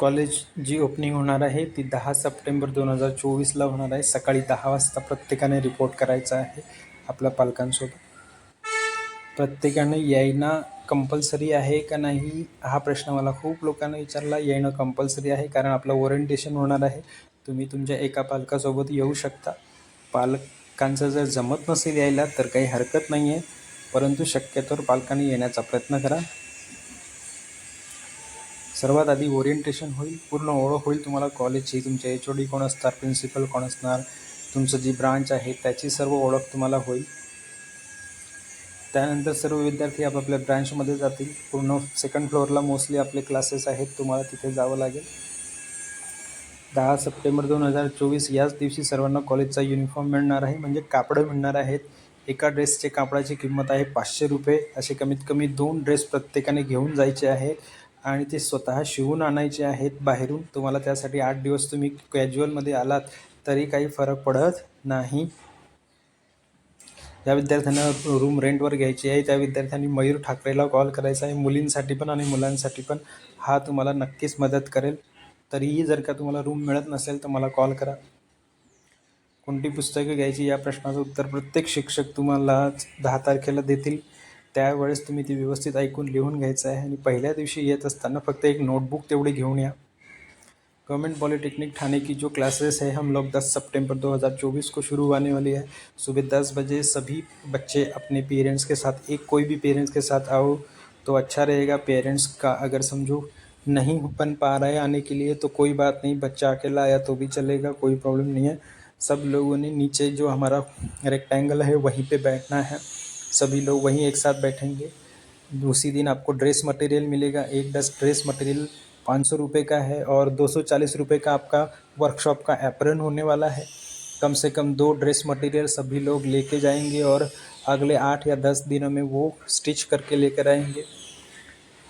College जी opening होणार आहे ती दहा सप्टेंबर दोन हजार चोवीसला होणार आहे. सकाळी दहा वाजता प्रत्येकाने रिपोर्ट करायचा आहे आपल्या पालकांसोबत. प्रत्येकाने यायनं कंपल्सरी आहे का नाही हा प्रश्न मला खूप लोकांना विचारला. येणं कंपल्सरी आहे कारण आपलं ओरिएंटेशन होणार आहे. तुम्ही तुमच्या एका पालकासोबत येऊ शकता. पालकांचं जर जमत नसेल यायला तर काही हरकत नाही आहे परंतु शक्यतोवर पालकांनी येण्याचा प्रयत्न करा. सर्वात आधी ओरिएंटेशन होईल पूर्ण ओळख होईल तुम्हाला कॉलेजची तुमचे एच ओ डी कोण असणार प्रिन्सिपल कोण असणार तुमचं जी ब्रांच आहे त्याची सर्व ओळख तुम्हाला होईल. त्यानंतर सर्व विद्यार्थी आपापल्या ब्रँचमध्ये जातील. पूर्ण सेकंड फ्लोअरला मोस्टली आपले क्लासेस आहेत तुम्हाला तिथे जावं लागेल. दहा सप्टेंबर दोन हजार चोवीस याच दिवशी सर्वांना कॉलेजचा युनिफॉर्म मिळणार आहे. म्हणजे कापडं मिळणार आहेत. एका ड्रेसचे कापडाची किंमत आहे पाचशे रुपये. असे कमीत कमी दोन ड्रेस प्रत्येकाने घेऊन जायचे आहेत. आणि ते स्वतः शिवून आणायचे आहेत बाहेरून. तुम्हाला त्यासाठी आठ दिवस तुम्ही कॅज्युअलमध्ये आलात तरी काही फरक पडत नाही. ज्या विद्यार्थ्यांना रूम रेंटवर घ्यायची आहे. त्या विद्यार्थ्यांनी मयूर ठाकरेला कॉल करायचा आहे. मुलींसाठी पण आणि मुलांसाठी पण. हा तुम्हाला नक्कीच मदत करेल. तरीही जर का तुम्हाला रूम मिळत नसेल तर मला कॉल करा. कोणती पुस्तकं घ्यायची या प्रश्नाचं उत्तर प्रत्येक शिक्षक तुम्हाला दहा तारखेला देतील. त्यावेळेस तुम्ही ती व्यवस्थित ऐकून लिहून घ्यायचं आहे आणि पहिल्या दिवशी येत असताना फक्त एक नोटबुक तेवढी घेऊन या. गवर्नमेंट पॉलिटेक्निक ठाणे की जो क्लासेस है हम लोग 10 सितंबर 2024 को शुरू होने वाली है. सुबह दस बजे सभी बच्चे अपने पेरेंट्स के साथ, एक कोई भी पेरेंट्स के साथ आओ तो अच्छा रहेगा. पेरेंट्स का अगर समझो नहीं बन पा रहा है आने के लिए तो कोई बात नहीं, बच्चा अकेला आया तो भी चलेगा, कोई प्रॉब्लम नहीं है. सब लोगों ने नीचे जो हमारा रेक्टेंगल है, वहीं पे बैठना है. सभी लोग वहीं एक साथ बैठेंगे। उसी दिन आपको ड्रेस मटेरियल मिलेगा। एक दस ड्रेस मटेरियल पाँच सौ रुपये का है और दो सौ चालीस रुपये का आपका वर्कशॉप का एप्रन होने वाला है। कम से कम दो ड्रेस मटेरियल सभी लोग लेके जाएँगे और अगले आठ या दस दिनों में वो स्टिच करके लेकर आएँगे।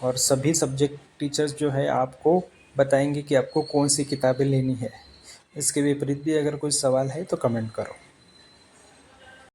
और सभी सब्जेक्ट टीचर्स जो है आपको बताएँगे कि आपको कौन सी किताबें लेनी है। इसके विपरीत भी अगर कोई सवाल है तो कमेंट करो।